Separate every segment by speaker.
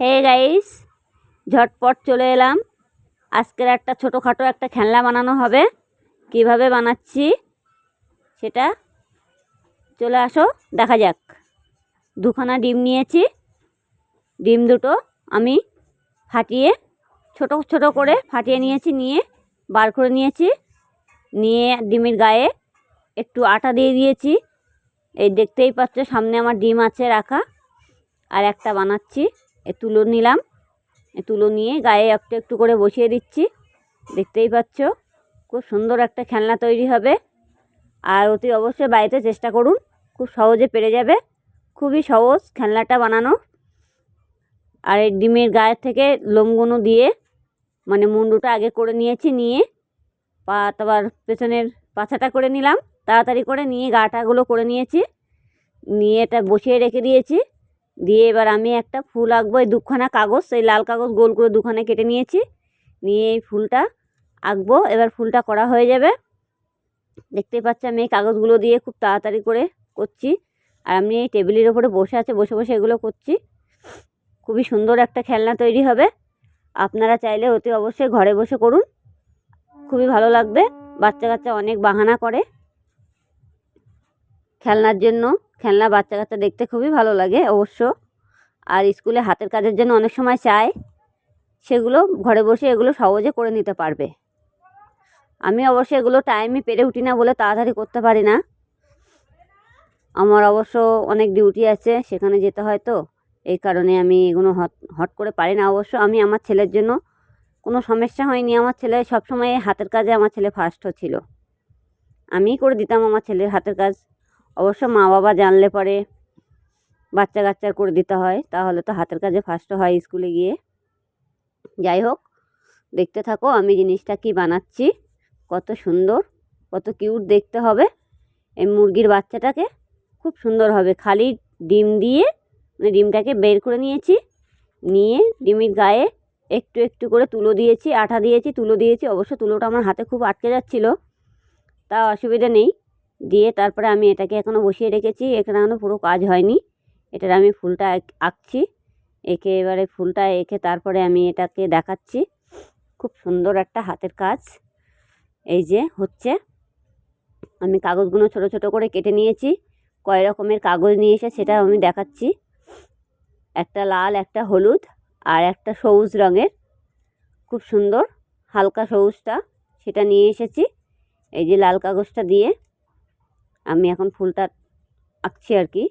Speaker 1: Hey guys, ঝটপট চলে এলাম। আজকের একটা ছোটোখাটো একটা খেলনা বানানো হবে। কীভাবে বানাচ্ছি সেটা চলে আসো, দেখা যাক। দুখানা ডিম নিয়েছি। ডিম দুটো আমি ফাটিয়ে, ছোট ছোট করে ফাটিয়ে নিয়েছি, নিয়ে বার করে নিয়েছি। নিয়ে ডিমের গায়ে একটু আটা দিয়ে দিয়েছি। এই দেখতেই পাচ্ছ, সামনে আমার ডিম আছে রাখা। আর একটা বানাচ্ছি। তুলো নিলাম। এ তুলো নিয়ে গায়ে একটু একটু করে বসিয়ে দিচ্ছি। দেখতেই পাচ্ছ, খুব সুন্দর একটা খেলনা তৈরি হবে। আর অতি অবশ্যই বাড়িতে চেষ্টা করুন, খুব সহজে পেরে যাবে। খুবই সহজ খেলনাটা বানানো। আর এই ডিমের গায়ের থেকে লোমগুলো দিয়ে মানে মুন্ডুটা আগে করে নিয়েছি, নিয়ে পা তারপর পেছনের পাছাটা করে নিলাম। তাড়াতাড়ি করে নিয়ে গাটাগুলো করে নিয়েছি। নিয়ে এটা বসিয়ে রেখে দিয়েছি। দিয়ে এবার আমি একটা ফুল আঁকবো। এই দুখানা কাগজ সেই লাল কাগজ গোল করে দুখানা কেটে নিয়েছি। নিয়ে এই ফুলটা আঁকবো। এবার ফুলটা করা হয়ে যাবে। দেখতেই পাচ্ছি আমি এই কাগজগুলো দিয়ে খুব তাড়াতাড়ি করে করছি। আর আমি এই টেবিলের ওপরে বসে আছে, বসে বসে এগুলো করছি। খুবই সুন্দর একটা খেলনা তৈরি হবে। আপনারা চাইলে অতি অবশ্যই ঘরে বসে করুন। খুবই ভালো লাগবে। বাচ্চা কাচ্চা অনেক বাহানা করে খেলনার জন্য। খেলনা বাচ্চা কাচ্চা দেখতে খুবই ভালো লাগে অবশ্য। আর স্কুলে হাতের কাজের জন্য অনেক সময় চায়, সেগুলো ঘরে বসে এগুলো সহজে করে নিতে পারবে। আমি অবশ্য এগুলো টাইমই পেরে উঠি না বলে তাড়াতাড়ি করতে পারি না। আমার অবশ্য অনেক ডিউটি আছে, সেখানে যেতে হয় তো, এই কারণে আমি এগুলো হট হট করে পারি না। অবশ্য আমি আমার ছেলের জন্য কোনো সমস্যা হয়নি। আমার ছেলে সবসময় হাতের কাজে আমার ছেলে ফার্স্ট ছিল। আমিই করে দিতাম আমার ছেলের হাতের কাজ। অবশ্য মা বাবা জানলে পরে বাচ্চা কাচ্চার করে দিতে হয়, তাহলে তো হাতের কাজে ফার্স্ট হয় স্কুলে গিয়ে। যাই হোক, দেখতে থাকো আমি জিনিসটা কি বানাচ্ছি, কত সুন্দর, কত কিউট দেখতে হবে। এই মুরগির বাচ্চাটাকে খুব সুন্দর হবে, খালি ডিম দিয়ে মানে ডিমটাকে বের করে নিয়েছি, নিয়ে ডিমের গায়ে একটু একটু করে তুলো দিয়েছি, আঠা দিয়েছি, তুলো দিয়েছি, অবশ্য তুলোটা আমার হাতে খুব আটকে যাচ্ছিল, তা অসুবিধা নেই। দিয়ে তারপরে আমি এটাকে এখনও বসিয়ে রেখেছি। এখানে এখনও পুরো কাজ হয়নি। এটার আমি ফুলটা আঁকছি। এঁকে এবারে ফুলটা এঁকে তারপরে আমি এটাকে দেখাচ্ছি। খুব সুন্দর একটা হাতের কাজ। এই যে হচ্ছে। আমি কাগজগুলো ছোট ছোট করে কেটে নিয়েছি। কয় রকমের কাগজ নিয়ে এসে সেটা আমি দেখাচ্ছি। একটা লাল, একটা হলুদ আর একটা সবুজ রঙের। খুব সুন্দর। হালকা সবুজটা সেটা নিয়ে এসেছি। এই যে লাল কাগজটা দিয়ে আমি এখন ফুলটা আঁকছি আর কি।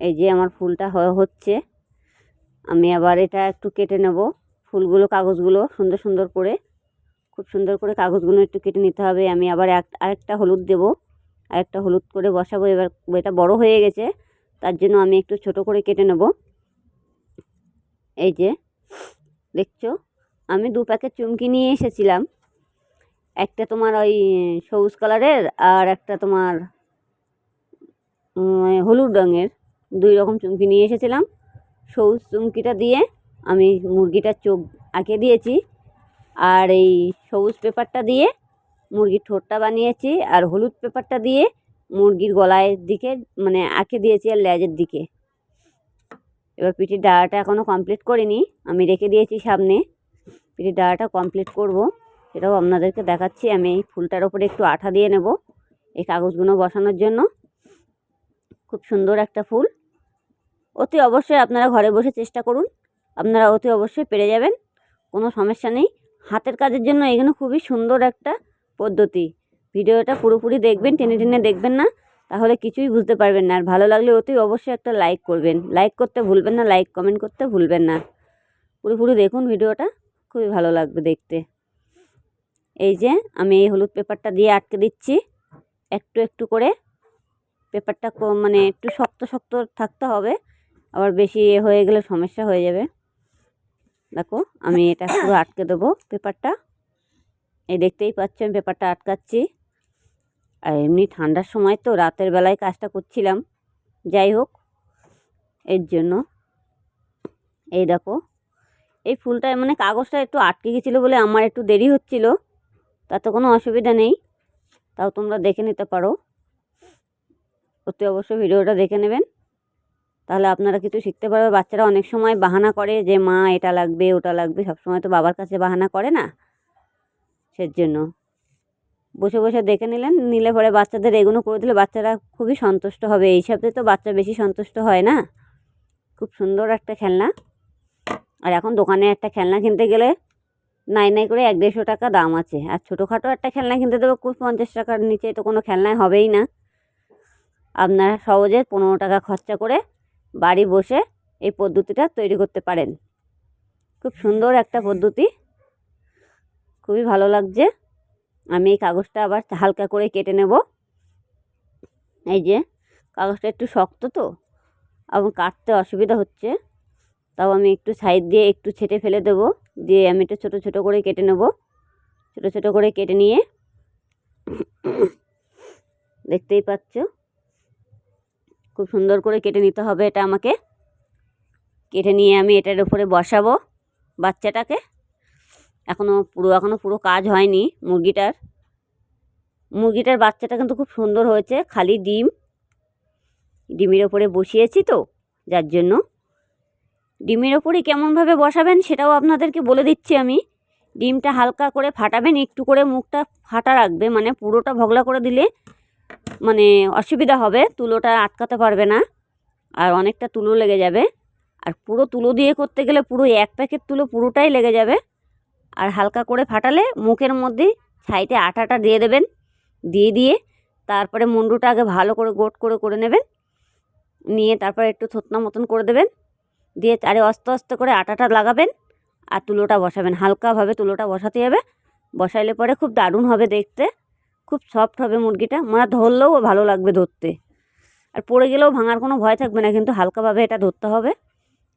Speaker 1: এই যে আমার ফুলটা হচ্ছে। আমি আবার এটা একটু কেটে নেব। ফুলগুলো, কাগজগুলো সুন্দর সুন্দর করে, খুব সুন্দর করে কাগজগুলো একটু কেটে নিতে হবে। আমি আবার এক, আরেকটা হলুদ দেব। আরেকটা হলুদ করে বসাবো। এবার এটা বড় হয়ে গেছে। তার জন্য আমি একটু ছোট করে কেটে নেব। এই যে, দেখছ? আমি দু প্যাকেট চুমকি নিয়ে এসেছিলাম। একটা তোমার ওই সবুজ কালারের আর একটা তোমার হলুদ রঙের। দুই রকম চুমকি নিয়ে এসেছিলাম। সবুজ চুমকিটা দিয়ে আমি মুরগিটার চোখ আঁকে দিয়েছি। আর এই সবুজ পেপারটা দিয়ে মুরগির ঠোঁটটা বানিয়েছি। আর হলুদ পেপারটা দিয়ে মুরগির গলায় দিকে মানে আঁকে দিয়েছি আর লেজের দিকে। এবার পিঠের ডাড়াটা এখনও কমপ্লিট করিনি। আমি রেখে দিয়েছি সামনে। পিঠের ডাড়াটা কমপ্লিট করব। সেটাও আপনাদেরকে দেখাচ্ছি। আমি এই ফুলটার ওপরে একটু আঠা দিয়ে নেব এই কাগজগুলো বসানোর জন্য। খুব সুন্দর একটা ফুল। অতি অবশ্যই আপনারা ঘরে বসে চেষ্টা করুন। আপনারা অতি অবশ্যই পেরে যাবেন। কোনো সমস্যা নেই। হাতের কাজের জন্য এগুলো খুবই সুন্দর একটা পদ্ধতি। ভিডিওটা পুরোপুরি দেখবেন, টেনে টেনে দেখবেন না, তাহলে কিছুই বুঝতে পারবেন না। আর ভালো লাগলে অতি অবশ্যই একটা লাইক করবেন। লাইক করতে ভুলবেন না, লাইক কমেন্ট করতে ভুলবেন না। পুরোপুরি দেখুন ভিডিওটা। খুবই ভালো লাগবে দেখতে। এই যে আমি এই হলুদ পেপারটা দিয়ে আটকে দিচ্ছি। একটু একটু করে পেপারটা মানে একটু শক্ত শক্ত থাকতে হবে, আবার বেশি হয়ে গেলে সমস্যা হয়ে যাবে। দেখো, আমি এটা পুরো আটকে দেবো পেপারটা। এই দেখতেই পাচ্ছ, আমি পেপারটা আটকাচ্ছি। আর এমনি ঠান্ডার সময় তো রাতের বেলায় কাজটা করছিলাম। যাই হোক, এর জন্য। এই দেখো, এই ফুলটা মানে কাগজটা একটু আটকে গেছিল বলে আমার একটু দেরি হচ্ছিল। তাতে কোনো অসুবিধা নেই। তাও তোমরা দেখে নিতে পারো। অতি অবশ্যই ভিডিওটা দেখে নেবেন। তাহলে আপনারা কিছু শিখতে পারবে। বাচ্চারা অনেক সময় বাহানা করে যে, মা, এটা লাগবে, ওটা লাগবে। সবসময় তো বাবার কাছে বাহানা করে না। সেজন্য। বসে বসে দেখে নিলেন। নিলে পরে বাচ্চাদের এগুলো করে দিলে বাচ্চারা খুবই সন্তুষ্ট হবে। এই সবতে তো বাচ্চা বেশি সন্তুষ্ট হয় না। খুব সুন্দর একটা খেলনা। আর এখন দোকানে একটা খেলনা কিনতে গেলে নাই নাই করে এক দেড়শো টাকা দাম আছে। আর ছোটোখাটো একটা খেলনা কিনতে দেবো পঞ্চাশ টাকার নিচে তো কোনো খেলনাই হবেই না। আপনারা সহজে পনেরো টাকা খরচা করে বাড়ি বসে এই পদ্ধতিটা তৈরি করতে পারেন। খুব সুন্দর একটা পদ্ধতি। খুবই ভালো লাগছে। আমি এই কাগজটা আবার হালকা করে কেটে নেব। এই যে, কাগজটা একটু শক্ত তো, এবং কাটতে অসুবিধা হচ্ছে। তাও আমি একটু সাইড দিয়ে একটু ছেটে ফেলে দেবো। দিয়ে আমি একটু ছোটো ছোটো করে কেটে নেব। ছোটো ছোটো করে কেটে নিয়ে দেখতেই পাচ্ছ? খুব সুন্দর করে কেটে নিতে হবে এটা আমাকে। কেটে নিয়ে আমি এটার উপরে বসাবো বাচ্চাটাকে। এখনও পুরো এখনও পুরো কাজ হয়নি মুরগিটার। মুরগিটার বাচ্চাটা কিন্তু খুব সুন্দর হয়েছে, খালি ডিম। ডিমের ওপরে বসিয়েছি তো, যার জন্য। ডিমের ওপরে কেমনভাবে বসাবেন সেটাও আপনাদেরকে বলে দিচ্ছি আমি। ডিমটা হালকা করে ফাটাবেন, একটু করে মুখটা ফাটা রাখবে মানে পুরোটা ভগলা করে দিলে মানে অসুবিধা হবে, তুলোটা আটকাতে পারবে না, আর অনেকটা তুলো লেগে যাবে। আর পুরো তুলো দিয়ে করতে গেলে পুরো এক প্যাকেট তুলো পুরোটাই লেগে যাবে। আর হালকা করে ফাটালে মুখের মধ্যে সাইডে আটাটা দিয়ে দেবেন, দিয়ে দিয়ে তারপরে মুন্ডুটা আগে ভালো করে গোট করে করে নেবেন, নিয়ে তারপরে একটু থতনা মতন করে দেবেন। দিয়ে আরে আস্তে আস্তে করে আটাটা লাগাবেন আর তুলোটা বসাবেন। হালকাভাবে তুলোটা বসাতে হবে। বসাইলে পরে খুব দারুণ হবে দেখতে। খুব সফট হবে মুরগিটা। মানে ধরলেও ভালো লাগবে ধরতে। আর পড়ে গেলেও ভাঙার কোনো ভয় থাকবে না, কিন্তু হালকাভাবে এটা ধরতে হবে।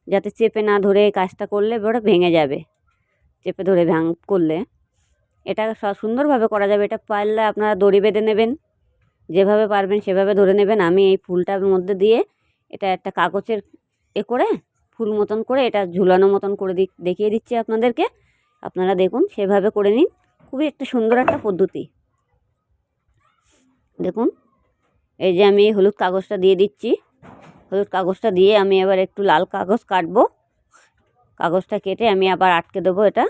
Speaker 1: যাতে চেপে না ধরে কাজটা করলে ওটা ভেঙে যাবে। চেপে ধরে ভাঙ করলে। এটা সুন্দরভাবে করা যাবে। এটা পারলে আপনারা দড়ি বেঁধে নেবেন। যেভাবে পারবেন সেভাবে ধরে নেবেন। আমি এই ফুলটার মধ্যে দিয়ে এটা একটা কাগজের এ করে ফুল মতন করে, এটা ঝুলানো মতন করে দেখিয়ে দিচ্ছি আপনাদেরকে। আপনারা দেখুন, সেভাবে করে নিন। খুবই একটা সুন্দর একটা পদ্ধতি। দেখুন, এই যে আমি হলুদ কাগজটা দিয়ে দিচ্ছি। হলুদ কাগজটা দিয়ে আমি এবার একটু লাল কাগজ কাটবো। কাগজটা কেটে আমি আবার আটকে দেবো এটা।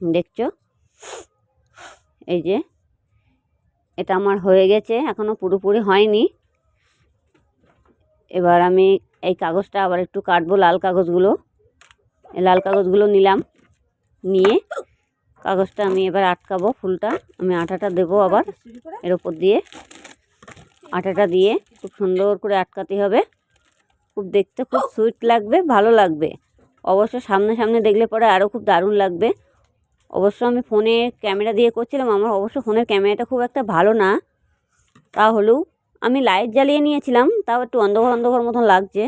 Speaker 1: দেখছ? এই যে, এটা আমার হয়ে গেছে এখনও পুরোপুরি হয়নি। এবার আমি এই কাগজটা আবার একটু কাটবো, লাল কাগজগুলো। লাল কাগজগুলো নিলাম, নিয়ে কাগজটা আমি এবার আটকাবো ফুলটা। আমি আটাটা দেবো আবার এর ওপর দিয়ে। আটাটা দিয়ে খুব সুন্দর করে আটকাতে হবে। খুব দেখতে খুব সুইট লাগবে, ভালো লাগবে। অবশ্য সামনে সামনে দেখলে পরে আরও খুব দারুণ লাগবে। অবশ্য আমি ফোনে ক্যামেরা দিয়ে করছিলাম, আমার অবশ্য ফোনের ক্যামেরাটা খুব একটা ভালো না। তা হলেও আমি লাইট জ্বালিয়ে নিয়েছিলাম, তাও একটু অন্ধকার অন্ধকার মতন লাগছে।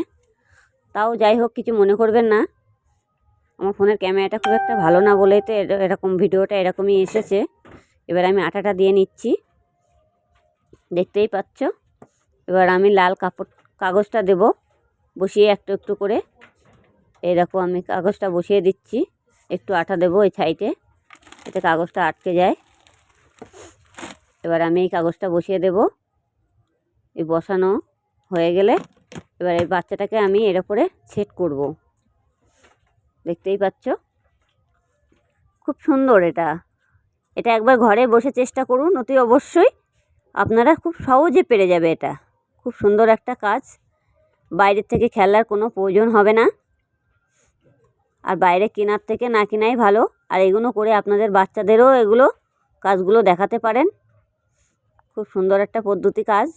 Speaker 1: তাও যাই হোক, কিছু মনে করবেন না। আমার ফোনের ক্যামেরাটা খুব একটা ভালো না বলেই তো এরকম ভিডিওটা এরকমই এসেছে। এবার আমি আটাটা দিয়ে নিচ্ছি। দেখতেই পাচ্ছ? এবার আমি লাল কাপড়, কাগজটা দেব। বসিয়ে একটু একটু করে। এরকম আমি কাগজটা বসিয়ে দিচ্ছি। একটু আটা দেবো ওই সাইডে এতে কাগজটা আটকে যায়। এবার আমি এই কাগজটা বসিয়ে দেব। এই বসানো হয়ে গেলে এবার এই বাচ্চাটাকে আমি এর উপরে সেট করব। দেখতেই পাচ্ছ? খুব সুন্দর এটা। এটা একবার ঘরে বসে চেষ্টা করুন, অতি অবশ্যই আপনারা খুব সহজে পেরে যাবে এটা। খুব সুন্দর একটা কাজ। বাইরের থেকে খেলার কোনো প্রয়োজন হবে না। আর বাইরে কেনার থেকে না কেনাই ভালো। আর এগুলো করে আপনাদের বাচ্চাদেরও এগুলো কাজগুলো দেখাতে পারেন। খুব সুন্দর একটা পদ্ধতি কাজ।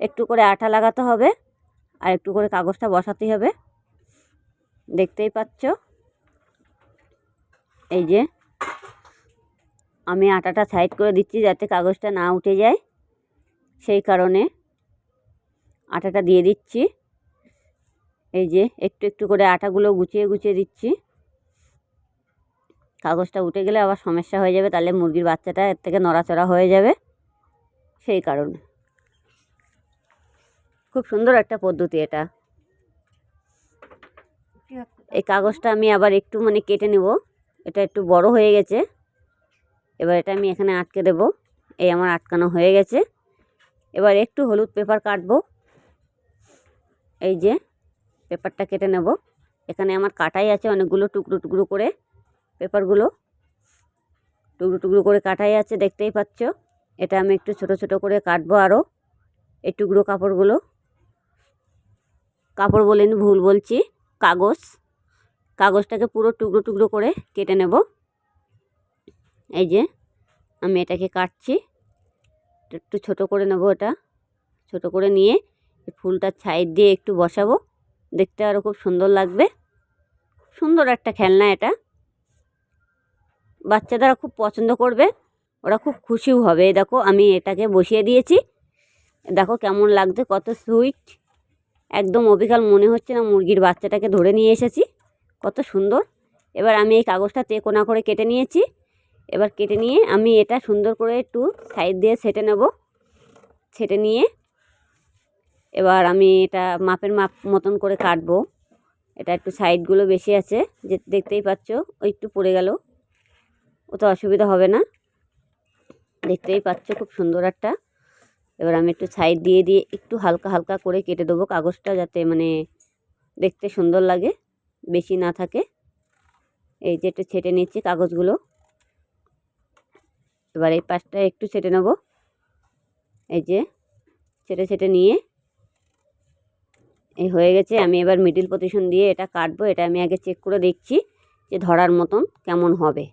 Speaker 1: একটু করে আঠা লাগাতে হবে আর একটু করে কাগজটা বসাতে হবে। দেখতেই পাচ্ছ? এই যে আমি আটাটা সাইড করে দিচ্ছি যাতে কাগজটা না উঠে যায়। সেই কারণে আটাটা দিয়ে দিচ্ছি। এই যে একটু একটু করে আটাগুলো গুছিয়ে গুছিয়ে দিচ্ছি। কাগজটা উঠে গেলে আবার সমস্যা হয়ে যাবে, তাহলে মুরগির বাচ্চাটা এর থেকে নড়াচড়া হয়ে যাবে। সেই কারণে। খুব সুন্দর একটা পদ্ধতি এটা। এই কাগজটা আমি আবার একটু মানে কেটে নেব। এটা একটু বড় হয়ে গেছে। এবার এটা আমি এখানে আটকে দেব। এই আমার আটকানো হয়ে গেছে। এবার একটু হলুদ পেপার কাটবো। এই যে পেপারটা কেটে নেব। এখানে আমার কাটাই আছে অনেকগুলো টুকরো টুকরো করে পেপারগুলো। টুকরো টুকরো করে কাটাই আছে, দেখতেই পাচ্ছ। এটা আমি একটু ছোট ছোট করে কাটবো আরও এই টুকরো কাপড়গুলো। কাপড় বলিনি ভুল বলছি। কাগজ। কাগজটাকে পুরো টুকরো টুকরো করে কেটে নেব। এই যে, আমি এটাকে কাটছি। একটু ছোট করে নেব এটা ছোট করে নিয়ে ফুলটার সাইড দিয়ে একটু বসাবো। দেখতে আরও খুব সুন্দর লাগবে। সুন্দর একটা খেলনা এটা। বাচ্চারা খুব পছন্দ করবে। ওরা খুব খুশিও হবে। দেখো, আমি এটাকে বসিয়ে দিয়েছি। দেখো কেমন লাগছে, কত সুইট। একদম অবিকাল মনে হচ্ছে না মুরগির বাচ্চাটাকে ধরে নিয়ে এসেছি। কত সুন্দর। এবার আমি এই কাগজটা তেকোনা করে কেটে নিয়েছি। এবার কেটে নিয়ে আমি এটা সুন্দর করে একটু সাইড দিয়ে সেটে নেব। ছেটে নিয়ে এবার আমি এটা মাপের মাপ মতন করে কাটবো। এটা একটু সাইডগুলো বেশি আছে। যে দেখতেই পাচ্ছ ওই একটু পড়ে গেল। ও তো অসুবিধা হবে না। দেখতেই পাচ্ছ খুব সুন্দর একটা এবার আমি একটু সাইড দিয়ে দিয়ে একটু হালকা হালকা করে কেটে দেবো কাগজটা যাতে মানে দেখতে সুন্দর লাগে, বেশি না থাকে। এই যে একটু ছেটে নিচ্ছি কাগজগুলো। এবার এই পাশটা একটু ছেটে নেব। এই যে ছেটে ছেটে নিয়ে এই হয়ে গেছে। আমি এবার মিডিল পজিশন দিয়ে এটা কাটবো। এটা আমি আগে চেক করে দেখছি যে ধরার মতন কেমন হবে।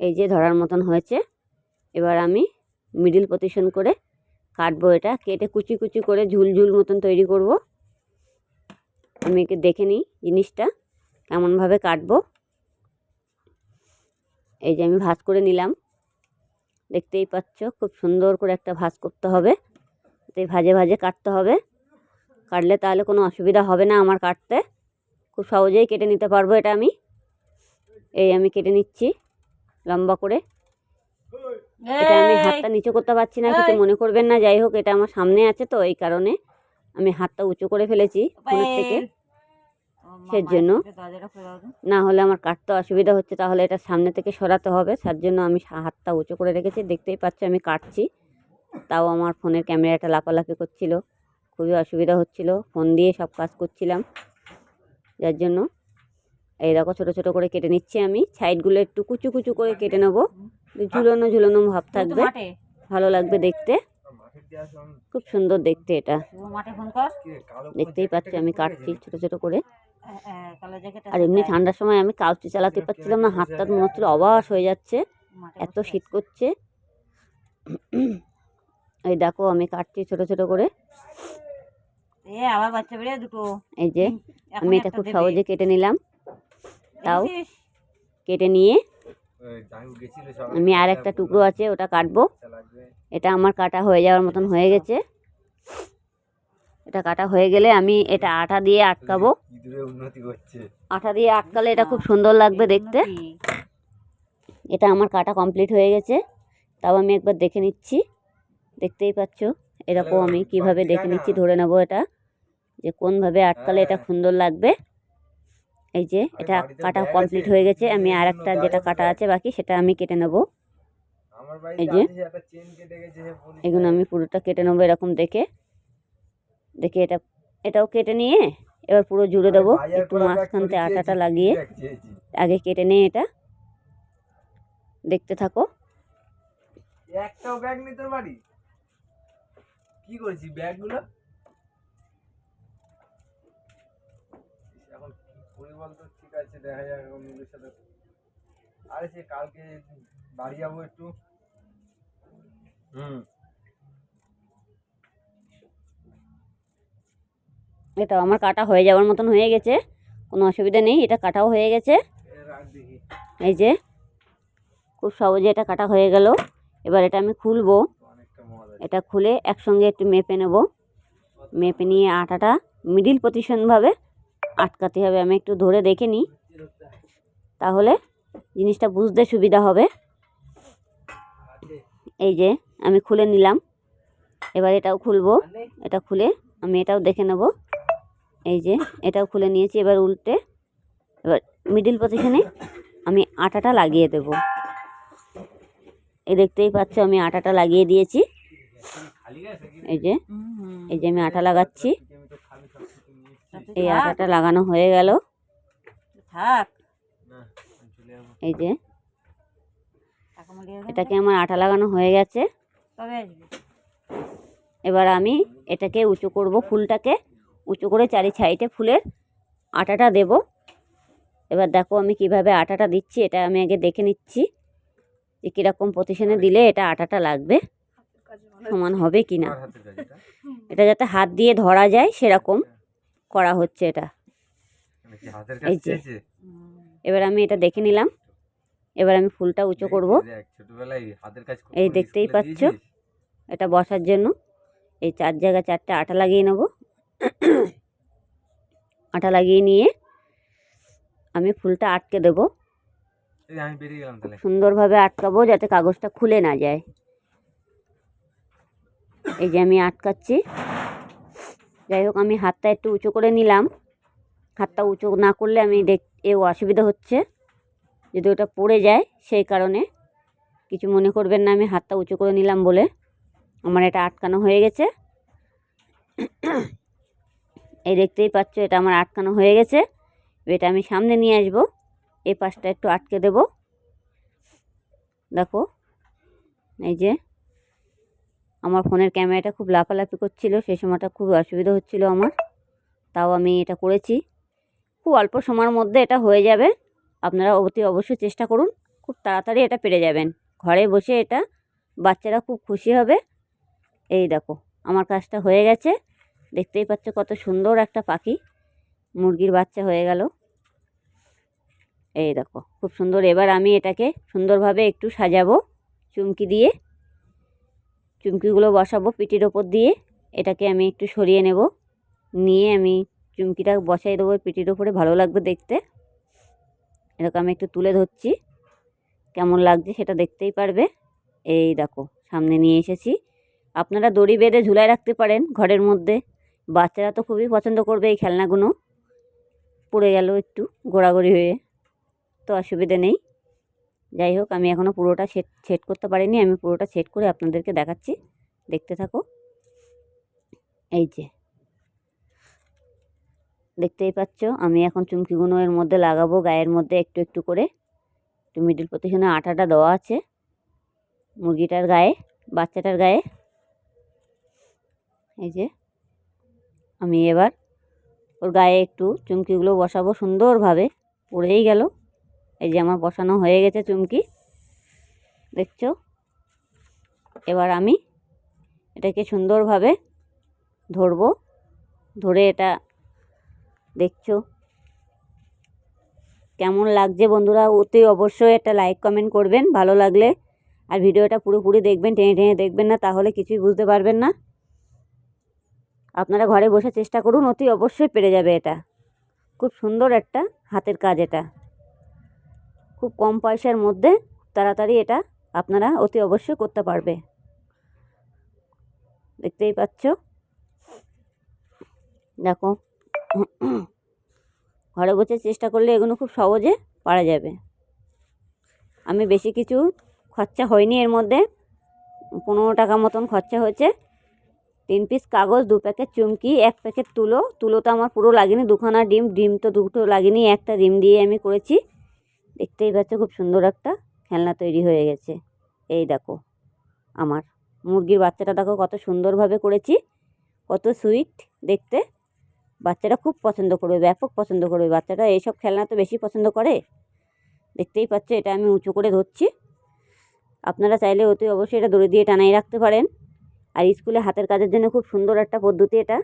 Speaker 1: এই যে ধরার মতন হয়েছে। এবার আমি মিডিল পজিশন করে কাটবো এটা, কেটে কুচি কুচি করে ঝুল ঝুল মতন তৈরি করব। আমি একে দেখে নিই জিনিসটা, কেমনভাবে কাটবো। এই যে আমি ভাজ করে নিলাম। দেখতেই পাচ্ছ, খুব সুন্দর করে একটা ভাজ করতে হবে। তো ভাজে ভাজে কাটতে হবে। কাটলে তাহলে কোনো অসুবিধা হবে না আমার কাটতে। খুব সহজেই কেটে নিতে পারব এটা আমি। এই আমি কেটে নিচ্ছি লম্বা করে। এটা আমি হাতটা নিচু করতে পারছি না কিছু মনে করবেন না যাই হোক এটা আমার সামনে আছে তো এই কারণে আমি হাতটা উঁচু করে ফেলেছি ফোনের থেকে। সের জন্য না হলে আমার কাটতে অসুবিধা হচ্ছে তাহলে এটা সামনে থেকে সরাতে হবে তার জন্য আমি হাতটা উঁচু করে রেখেছি দেখতেই পাচ্ছ আমি কাটছি। তাও আমার ফোনের ক্যামেরাটা লাফালাফি করছিল খুবই অসুবিধা হচ্ছিল ফোন দিয়ে সব কাজ করছিলাম যার জন্য এই দেখো ছোটো ছোটো করে কেটে নিচ্ছি আমি। সাইডগুলো একটু কুচু কুচু করে কেটে নেব। ঝুলানো ঝুলানো ভাব থাকবে। ভালো লাগবে দেখতে। খুব সুন্দর দেখতে এটা। দেখতেই পাচ্ছি আমি কাটছি ছোটো ছোটো করে। আর এমনি ঠান্ডার সময় আমি কাউচি চালাতে পারছিলাম না হাত হাতটা মনে হচ্ছিল অবাস হয়ে যাচ্ছে। এত শীত করছে। এই দেখো আমি কাটছি ছোট ছোট করে।
Speaker 2: আবার দুটো।
Speaker 1: এই যে আমি এটা খুব সহজে কেটে নিলাম। তাও কেটে নিয়ে আমি আর একটা টুকরো আছে ওটা কাটবো। এটা আমার কাটা হয়ে যাওয়ার মতন হয়ে গেছে। এটা কাটা হয়ে গেলে আমি এটা আটা দিয়ে আটকাবো।
Speaker 3: ইঁদুরে
Speaker 1: আটা দিয়ে আটকালে এটা খুব সুন্দর লাগবে দেখতে। এটা আমার কাটা কমপ্লিট হয়ে গেছে। তাও আমি একবার দেখে নিচ্ছি। দেখতেই পাচ্ছ এরকম আমি কীভাবে দেখে নিচ্ছি ধরে নেব এটা। যে কোনভাবে আটকালে এটা সুন্দর লাগবে। এই যে এটা কাটা কমপ্লিট হয়ে গেছে আমি আর একটা যেটা কাটা আছে বাকি সেটা আমি কেটে নেব। এই যে। এগুলো আমি পুরোটা কেটে নেব এরকম দেখে। দেখে এটা এটাও কেটে নিয়ে এবার পুরো জুড়ে দেবো একটু মাঝখানতে আটাটা লাগিয়ে আগে কেটে নিয়ে এটা। দেখতে থাকো।
Speaker 3: একটাও ব্যাগ তোর বাড়ি? কি করেছি ব্যাগগুলো? কি করি বলতো ঠিক আছে দেখা যাক এখন ওদের সাথে। আরে সে কালকে বাড়ি যাব একটু। হুম।
Speaker 1: এটা আমার কাটা হয়ে যাওয়ার মতন হয়ে গেছে কোনো অসুবিধা নেই এটা কাটাও হয়ে গেছে। এই যে খুব সহজে এটা কাটা হয়ে গেল। এবার এটা আমি খুলবো। এটা খুলে একসঙ্গে একটু মেপে নেব। মেপে নিয়ে আটাটা মিডিল পজিশনভাবে আটকাতে হবে, আমি একটু ধরে দেখে নিই। তাহলে জিনিসটা বুঝতে সুবিধা হবে। এই যে, আমি খুলে নিলাম। এবার এটাও খুলবো। এটা খুলে আমি এটাও দেখে নেব। এই যে, এটাও খুলে নিয়েছি এবার উল্টে। এবার মিডিল পজিশনে আমি আটাটা লাগিয়ে দেব। এই দেখতেই পাচ্ছ আমি আটাটা লাগিয়ে দিয়েছি। এই যে। এই যে আমি আটা লাগাচ্ছি
Speaker 3: আমি তো খালি খালি
Speaker 2: তা তুই
Speaker 1: এই আটাটা লাগানো হয়ে গেল।
Speaker 2: থাক।
Speaker 1: এই যে এটাকে আমার আটা লাগানো হয়ে গেছে। এবার আমি এটাকে উঁচু করব ফুলটাকে। উঁচু করে চারি সাইডে ফুলের আটাটা দেব। এবার দেখো আমি কীভাবে আটাটা দিচ্ছি এটা আমি আগে দেখে নিচ্ছি যে কীরকম পজিশনে দিলে এটা আটাটা লাগবে সমান হবে কি না
Speaker 3: এটা
Speaker 1: যাতে হাত দিয়ে ধরা যায় সেরকম। করা হচ্ছে এটা। এই যে। এবার আমি এটা দেখে নিলাম। এবার আমি ফুলটা উঁচু করব। এই দেখতেই পাচ্ছ। এটা বসার জন্য। এই চার জায়গায় চারটে আটা লাগিয়ে নেব। আটা লাগিয়ে নিয়ে আমি ফুলটা আটকে দেব। সুন্দরভাবে আটকাবো যাতে কাগজটা খুলে না যায়। এই যে আমি আটকাচ্ছি। যাই হোক, আমি হাতটা একটু উঁচু করে নিলাম। হাতটা উঁচু না করলে আমি দেখ এও অসুবিধা হচ্ছে। যদি ওটা পড়ে যায় সেই কারণে। কিছু মনে করবেন না, আমি হাতটা উঁচু করে নিলাম বলে। আমার এটা আটকানো হয়ে গেছে। এই দেখতেই পাচ্ছ, এটা আমার আটকানো হয়ে গেছে। এটা আমি সামনে নিয়ে আসব। এই পাশটা একটু আটকে দেব। দেখো, এই যে আমার ফোনের ক্যামেরাটা খুব লাফালাফি করছিল সেই সময়টা খুব অসুবিধা হচ্ছিল আমার। তাও আমি এটা করেছি। খুব অল্প সময়ের মধ্যে এটা হয়ে যাবে। আপনারা অতি অবশ্যই চেষ্টা করুন। খুব তাড়াতাড়ি এটা পেরে যাবেন। ঘরে বসে এটা বাচ্চারা খুব খুশি হবে। এই দেখো, আমার কাজটা হয়ে গেছে। দেখতেই পাচ্ছ কত সুন্দর একটা পাখি। মুরগির বাচ্চা হয়ে গেল। এই দেখো, খুব সুন্দর। এবার আমি এটাকে সুন্দরভাবে একটু সাজাবো চুমকি দিয়ে। চুমকিগুলো বসাবো পিঠির ওপর দিয়ে। এটাকে আমি একটু সরিয়ে নেব। নিয়ে আমি চুমকিটা বসাই দেবো পিঠির ওপরে, ভালো লাগবে দেখতে। এরকম আমি একটু তুলে ধরছি। কেমন লাগছে সেটা দেখতেই পারবে। এই দেখো, সামনে নিয়ে এসেছি। আপনারা দড়ি বেঁধে ঝুলায় রাখতে পারেন ঘরের মধ্যে। বাচ্চারা তো খুবই পছন্দ করবে এই খেলনাগুলো। পড়ে গেল একটু গোড়াগড়ি হয়ে। তো অসুবিধে নেই। যাই হোক, আমি এখনও পুরোটা সেট সেট করতে পারিনি, আমি পুরোটা সেট করে আপনাদেরকে দেখাচ্ছি। দেখতে থাকো। এই যে। দেখতেই পাচ্ছ, আমি এখন চুমকিগুলো এর মধ্যে লাগাবো, গায়ের মধ্যে একটু একটু করে। একটু মিডিল পজিশনে আটাটা দেওয়া আছে, মুরগিটার গায়ে, বাচ্চাটার গায়ে। এই যে। আমি এবার ওর গায়ে একটু চুমকিগুলো বসাবো, সুন্দরভাবে। পড়েই গেল। এই যে আমার বসানো হয়ে গেছে চুমকি, দেখছ? এবার আমি এটাকে সুন্দরভাবে ধরবো, ধরে এটা, দেখছ? কেমন লাগছে বন্ধুরা? অতি অবশ্যই একটা লাইক কমেন্ট করবেন, ভালো লাগলে। আর ভিডিওটা পুরোপুরি দেখবেন, টেনে টেনে দেখবেন না, তাহলে কিছুই বুঝতে পারবেন না। আপনারা ঘরে বসে চেষ্টা করুন, অতি অবশ্যই পেরে যাবে এটা। খুব সুন্দর একটা হাতের কাজ এটা। খুব কম পয়সার মধ্যে তাড়াতাড়ি এটা আপনারা অতি অবশ্যই করতে পারবে। দেখতেই পাচ্ছ? দেখো। ঘরে বসে চেষ্টা করলে এগুলো খুব সহজে পারা যাবে। আমি বেশি কিছু খরচা হয়নি এর মধ্যে। পনেরো টাকা মতন খরচা হয়েছে। তিন পিস কাগজ, দু প্যাকেট চুমকি, এক প্যাকেট তুলো। তুলো তো আমার পুরো লাগেনি, দুখানা ডিম ডিম তো দুটো লাগেনি, একটা ডিম দিয়ে আমি করেছি। দেখতেই পাচ্ছ খুব সুন্দর একটা খেলনা তৈরি হয়ে গেছে। এই দেখো, আমার মুরগির বাচ্চাটা দেখো কত সুন্দরভাবে করেছি, কত সুইট দেখতে। বাচ্চারা খুব পছন্দ করবে, ব্যাপক পছন্দ করবে। বাচ্চারা এইসব খেলনা তো বেশি পছন্দ করে। দেখতেই পাচ্ছ এটা আমি উঁচু করে ধরছি। আপনারা চাইলে অতি অবশ্যই এটা দড়ি দিয়ে টানাই রাখতে পারেন। আর স্কুলে হাতের কাজের জন্য খুব সুন্দর একটা পদ্ধতি এটা।